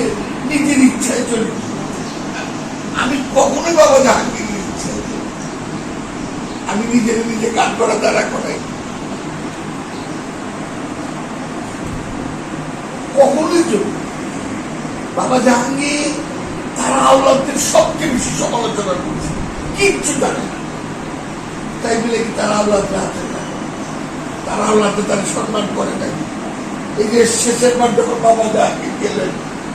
নিজের নিজের ইচ্ছায় চলি। আমি কখনোই বাবা জাহাঙ্গীরের ইচ্ছায় আমি নিজের নিজে কাজ করা দ্বারা করাই। কখনোই চলি বাবা জাহাঙ্গীর তারা আওলাদদের সবচেয়ে বেশি সমালোচনা করছে। কিচ্ছু জানে তাই বলে কি তারা আওলাদরা আছে না? তারা আওলাদে তারা সম্মান করে নাই। এই যে শেষের বার যখন বাবা জাহাঙ্গীর গেলেন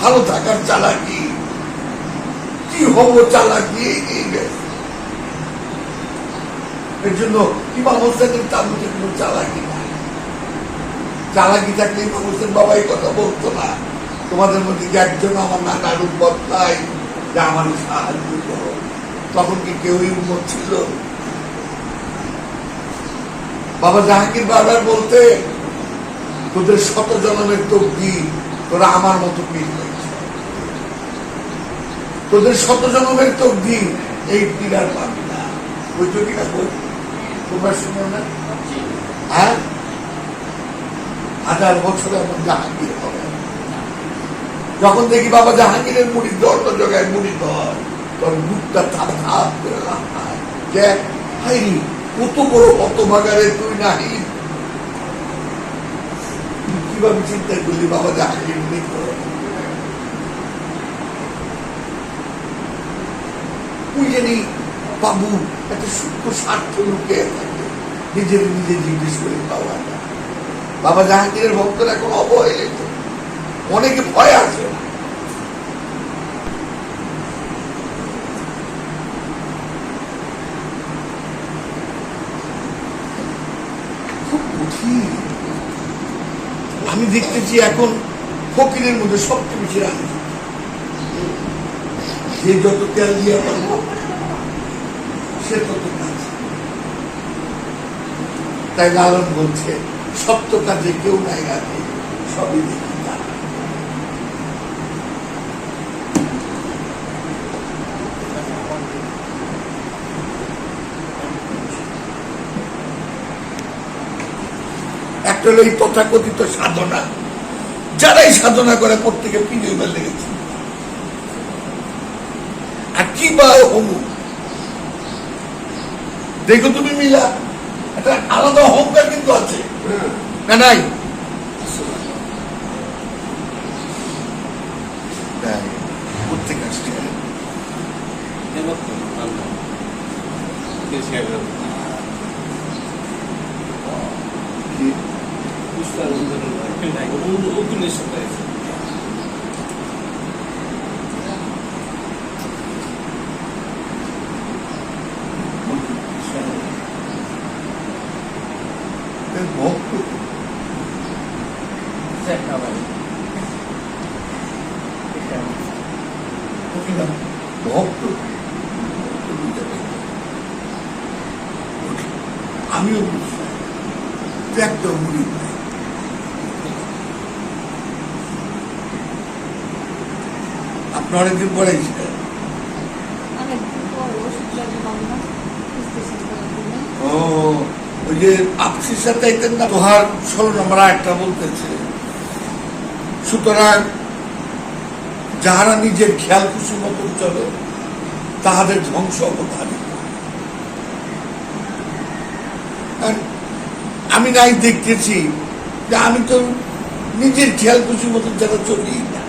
ভালো থাকার চালাকি। কি হব চালাকি এর জন্য তার মধ্যে কোনো চালাকি নাই। চালাকি থাকলে কথা বলতো না। তোমাদের মধ্যে একজন আমার যে আমার সাহায্য করো। তখন কি কেউই উন্মত ছিল? বাবা জাহাঙ্গীর বারবার বলতে তোদের শত জনমের তবদি তোরা আমার মতো পীর তোদের শত জনমের তবদি এই আর পাবি না তো কিনা বই শুনো না? হ্যাঁ? হাজার বছরে এমন জাহাঙ্গীর হবে। যখন দেখি বাবা জাহাঙ্গীরের মুড়ি দর্দ জোগায় মুড়ি ধর তোর মুখটা থাপ থাপ করে যে হাইরি কত বড় কত ভাগারে তুই নাহি। কীভাবে চিন্তা করলি বাবা জাহাঙ্গীর মৃত জানি বাবু একটা সূক্ষ্ম স্বার্থ লুকিয়ে থাকে। নিজের নিজে জিজ্ঞেস করে পাওয়া যায় বাবা জাহাঙ্গীরের ভক্তরা এখন অবহেলিত অনেকে ভয় আছে। খুব কঠিন। আমি দেখতেছি এখন ফকিরের মধ্যে সবচেয়ে বেশি রাজনীতি যে যত তেল দিয়ে পারব সে তত কাজ। তাই লালন বলছে, সপ্ত কাজে কেউ নাই রাখে সবই দেখি। একটা হলো এই তথাকথিত সাধনা। যারাই সাধনা করে, প্রত্যেকে পিনিয়মের লেগেছে আর কি দেখো তুমি মিলা একটা আলাদা অহংকার কিন্তু আছে না নাই প্রত্যেক আসছে কি এর ভক্ত কিনা ভক্ত। আমিও একটা মুড়ি আপনি অনেকদিন পরে ও ওই যে আপসির সাথে না তোহার ষোলো নম্বর একটা বলতেছে। সুতরাং যাহারা নিজের খেয়াল খুশি মতন চলে, তাহাদের ধ্বংস অবধারী আমি নাই দেখতেছি যে আমি তো নিজের খেয়াল খুশি মতন যারা চলি না।